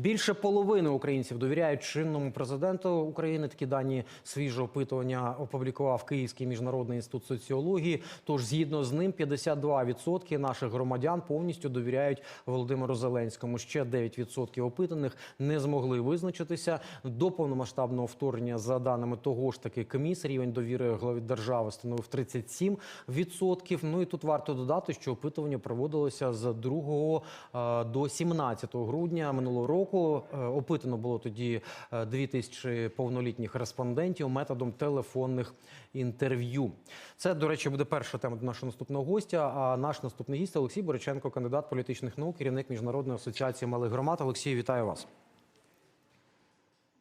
Більше половини українців довіряють чинному президенту України. Такі дані свіжого опитування опублікував Київський міжнародний інститут соціології. Тож, згідно з ним, 52% наших громадян повністю довіряють Володимиру Зеленському. Ще 9% опитаних не змогли визначитися до повномасштабного вторгнення. За даними того ж таки КМІС, рівень довіри главі держави становив 37%. Ну і тут варто додати, що опитування проводилося з 2 е, до 17 грудня минулого року. Е, Опитано було тоді е, 2 тисячі повнолітніх респондентів методом телефонних інтерв'ю. Це, до речі, буде перша тема до нашого наступного гостя. А наш наступний гість Олексій Бориченко, кандидат політичних наук, керівник міжнародної асоціації малих громад. Олексій, вітаю вас.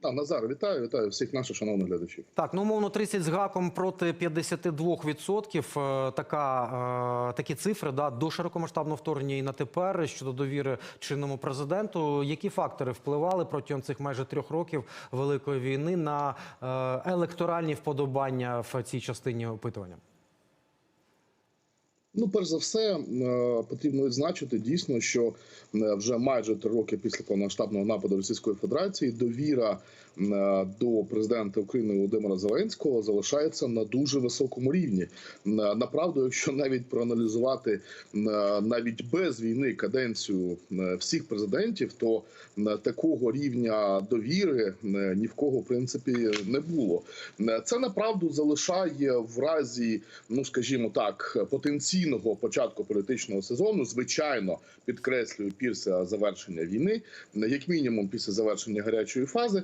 А, Назар, вітаю, вітаю всіх наших шановних глядачів. Так, ну умовно 30 з гаком проти 52%. Е, Така, е, такі цифри да, до широкомасштабного вторгнення і на тепер щодо довіри чинному президенту. Які фактори впливали протягом цих майже трьох років великої війни на е, електоральні вподобання в цій частині опитування? Ну, перш за все, е, потрібно відзначити дійсно, що е, вже майже три роки після повномасштабного нападу Російської Федерації довіра е, до президента України Володимира Зеленського залишається на дуже високому рівні. Направду, якщо навіть проаналізувати навіть без війни каденцію всіх президентів, то такого рівня довіри ні в кого в принципі не було. Це направду залишає в разі, ну скажімо так, потенційного початку політичного сезону. Звичайно, підкреслюю після завершення війни, як мінімум після завершення гарячої фази,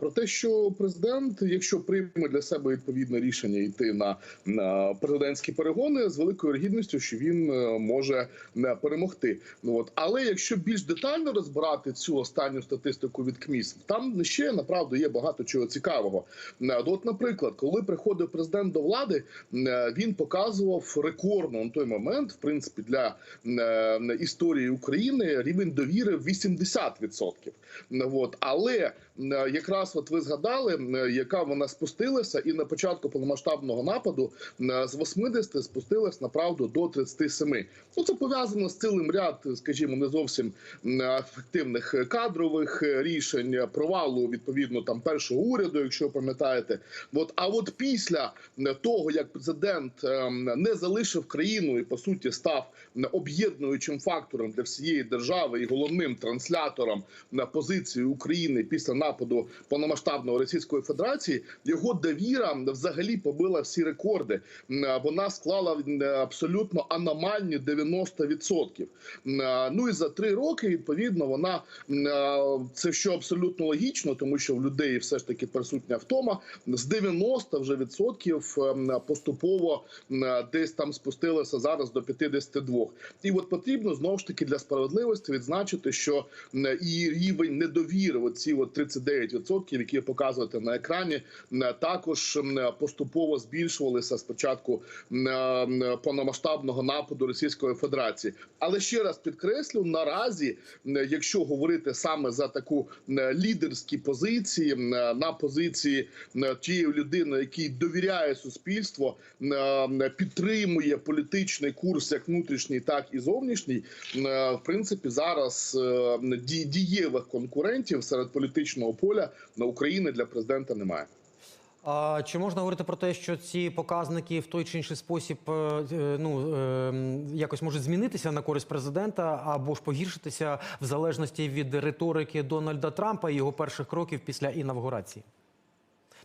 про те, що президент, якщо прийме для себе відповідне рішення йти на, президентські перегони, з великою гідністю, що він е, може е, перемогти. Ну от але якщо більш детально розбирати цю останню статистику від КМІС, там ще направду є багато чого цікавого. Е, От, наприклад, коли приходив президент до влади, е, він показував рекордно на той момент, в принципі, для е, історії України рівень довіри 80%. Ну, От. Але е, якраз от ви згадали, е, яка вона спустилася, і на початку повномасштабного нападу з 80 спустилась направду до 37. Ну це пов'язано з цілим ряд, скажімо, не зовсім ефективних кадрових рішень, провалу відповідно там першого уряду, якщо пам'ятаєте. От а от після того, як президент е, не залишив країну і по суті став е, об'єднуючим фактором для всієї держави і головним транслятором на позиції України після нападу повномасштабної Російської Федерації, його довіра взагалі побила всі рекорди. Е, Вона склала е, абсолютно аномальні 90%. Е, Ну і за три роки відповідно вона е, це що абсолютно логічно, тому що в людей все ж таки присутня втома з 90 вже відсотків поступово десь там спустилося зараз до 52. І от потрібно знову ж таки для справедливості відзначити, що і рівень недовіри, оці от 39%, які показуєте на екрані, також поступово збільшувалися з початку повномасштабного нападу Російської Федерації. Але ще раз підкреслю, наразі, якщо говорити саме за таку лідерські позиції, на позиції тієї людини, який довіряє суспільство, підтримує політичний курс як внутрішній, так і зовнішній. В принципі, зараз е, ді- дієвих конкурентів серед політичного поля на України для президента немає. А чи можна говорити про те, що ці показники в той чи інший спосіб е, е, ну, е, якось можуть змінитися на користь президента або ж погіршитися в залежності від риторики Дональда Трампа і його перших кроків після інавгурації?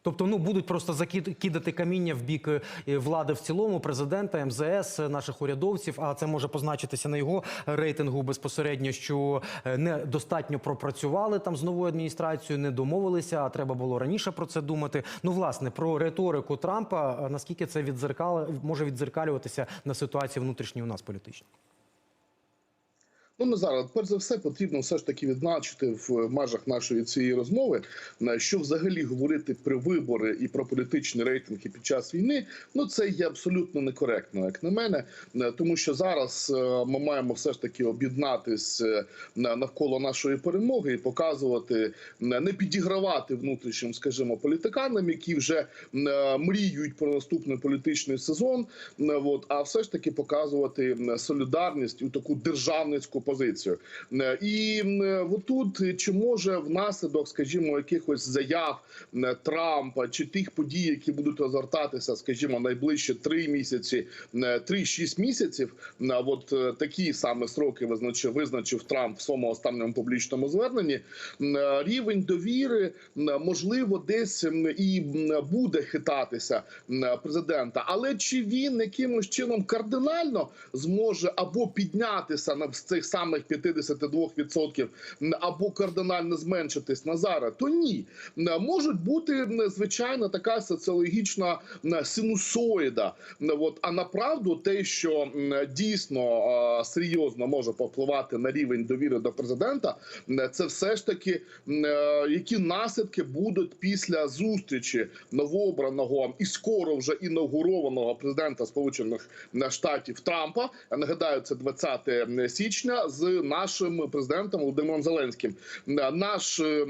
Тобто, ну будуть просто закид- кидати каміння в бік е, влади в цілому, президента, МЗС, е, наших урядовців. А це може позначитися на його рейтингу безпосередньо, що е, недостатньо пропрацювали там з новою адміністрацією, не домовилися. А треба було раніше про це думати. Ну, власне, про риторику Трампа наскільки це відзеркали може відзеркалюватися на ситуації внутрішній у нас політичній? Ну, ми зараз, перш за все, потрібно все ж таки відзначити в межах нашої цієї розмови, е, що взагалі говорити про вибори і про політичні рейтинги під час війни. Ну це є абсолютно некоректно, як на мене, Е, тому що зараз е, ми маємо все ж таки об'єднатись навколо нашої перемоги і показувати, не підігравати внутрішнім, скажімо, політиканам, які вже мріють про наступний політичний сезон. От, а все ж таки показувати солідарність у таку державницьку позицію. Е, І м, отут чи може внаслідок, скажімо, якихось заяв Трампа чи тих подій, які будуть розгортатися, скажімо, найближчі три місяці, е, три-шість місяців. на От е, такі саме сроки визначив, визначив Трамп в своєму останньому публічному зверненні. е, Рівень довіри можливо десь і буде хитатися президента, але чи він якимось чином кардинально зможе або піднятися на цих самих 52%, м, або кардинально зменшитись на зараз, то ні. Можуть бути звичайно така соціологічна синусоїда. От, а направду те, що дійсно серйозно може попливати на рівень довіри до президента, це все ж таки е, які наслідки будуть після зустрічі новообраного і скоро вже інаугурованого президента Сполучених Штатів Трампа. Нагадаю, це 20 січня з нашим президентом Володимиром Зеленським. Е, Наш е,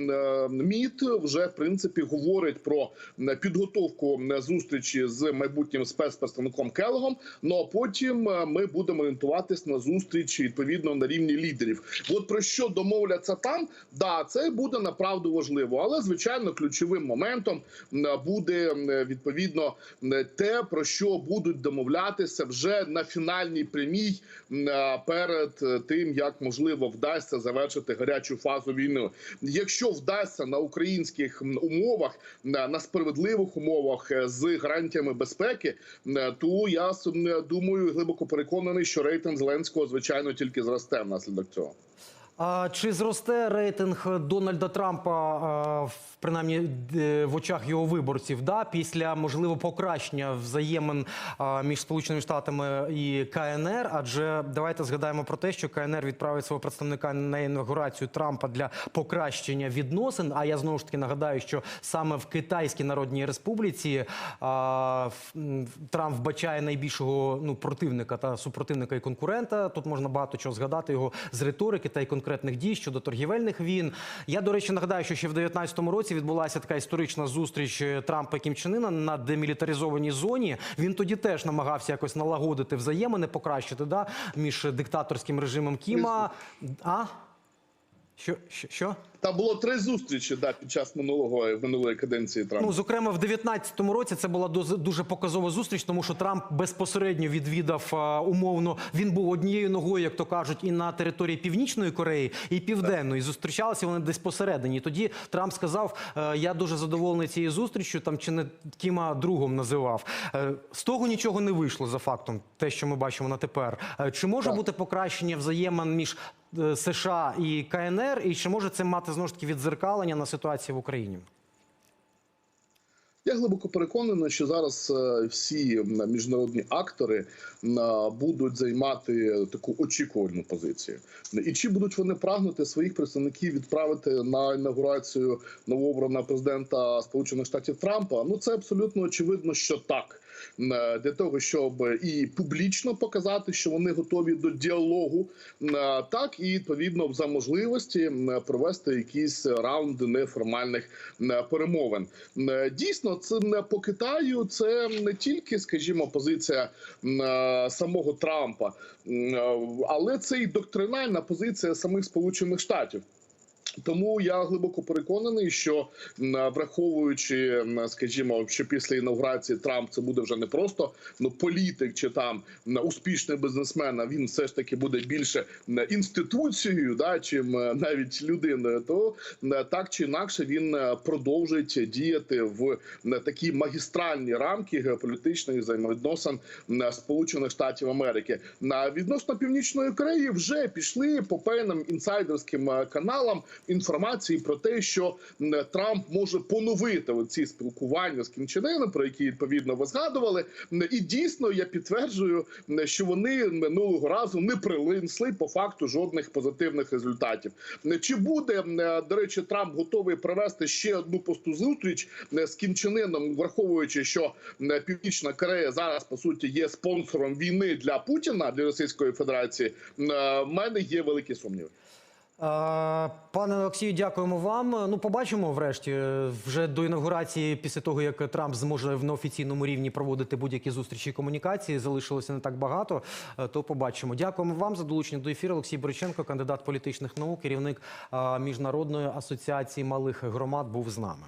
МІД вже в принципі говорить про е, підготовку зустрічі з майбутнім спецпредставником Келогом. Ну а потім ми будемо орієнтуватись на зустрічі відповідно на рівні лідерів. От про що домовляться там, да, це буде направду важливо, але звичайно ключовим моментом буде відповідно те, про що будуть домовлятися вже на фінальній прямій перед е, тим, як можливо вдасться завершити гарячу фазу війни. Якщо вдасться на українських умовах, на справедливих умовах е, з гарантіями безпеки, то я думаю, глибоко переконаний, що рейтинг Зеленського звичайно тільки зросте внаслідок цього. А чи зросте рейтинг Дональда Трампа, в- принаймні е, в очах його виборців, да, після можливо покращення взаємин між Сполученими Штатами і КНР? Адже давайте згадаємо про те, що КНР відправить свого представника на інаугурацію Трампа для покращення відносин. А я знову ж таки нагадаю, що саме в Китайській Народній Республіці а, Трамп вбачає найбільшого ну противника та супротивника і конкурента. Тут можна багато чого згадати його з риторики та й конкретних дій щодо торгівельних війн. Я до речі нагадаю, що ще в 19-му році відбулася така історична зустріч е, Трампа і Кім Чен Іна на демілітаризованій зоні. Він тоді теж намагався якось налагодити взаємини, покращити да між диктаторським режимом Кіма. А що, що, що? Та було три зустрічі да, під час минулого минулої каденції Трампа. Ну, зокрема, в 19-му році це була дуже показова зустріч, тому що Трамп безпосередньо відвідав а, умовно. Він був однією ногою, як то кажуть, і на території Північної Кореї, і Південної. Зустрічалися вони десь посередині. Тоді Трамп сказав: е, Я дуже задоволений цією зустрічю. Там чи не Кіма другом називав. Е, З того нічого не вийшло за фактом, те, що ми бачимо на тепер. Е, Чи може Так. бути покращення взаємин між США і КНР, і чи може це мати знову ж таки відзеркалення на ситуації в Україні? Я глибоко переконаний, що зараз е, всі міжнародні актори будуть займати таку очікувальну позицію. І чи будуть вони прагнути своїх представників відправити на інаугурацію новообраного президента Сполучених Штатів Трампа? Ну це абсолютно очевидно, що так. Е, Для того щоб і публічно показати, що вони готові до діалогу, е, так і відповідно за можливості провести якісь раунди неформальних перемовин. Дійсно, це не по Китаю. Це не тільки, скажімо, позиція е, самого Трампа, е, але це і доктринальна позиція самих Сполучених Штатів. Тому я глибоко переконаний, що враховуючи, скажімо, що після інаугурації Трамп це буде вже не просто ну політик чи там успішний бізнесмен, а він все ж таки буде більше інституцією, да чим е, навіть людиною, то так чи інакше він е, продовжить діяти в такі магістральні рамки геополітичних взаємовідносин Сполучених Штатів Америки. На відносно північної Кореї вже пішли по певним інсайдерським е, каналам інформації про те, що Трамп може поновити оці спілкування з Кім про які відповідно ви згадували. І дійсно я підтверджую, що вони минулого разу не принесли по факту жодних позитивних результатів. Чи буде до речі, Трамп готовий провести ще одну посту зустріч з Кім враховуючи, що Північна Корея зараз по суті є спонсором війни для Путіна для Російської Федерації. е, В мене є великі сумніви. Пане Олексію, дякуємо вам. Ну, побачимо врешті вже до інаугурації, після того як Трамп зможе в неофіційному рівні проводити будь-які зустрічі і комунікації. Залишилося не так багато. е, То побачимо. Дякуємо вам за долучення до ефіру. Олексій Бориченко, кандидат політичних наук, керівник міжнародної асоціації малих громад, був з нами.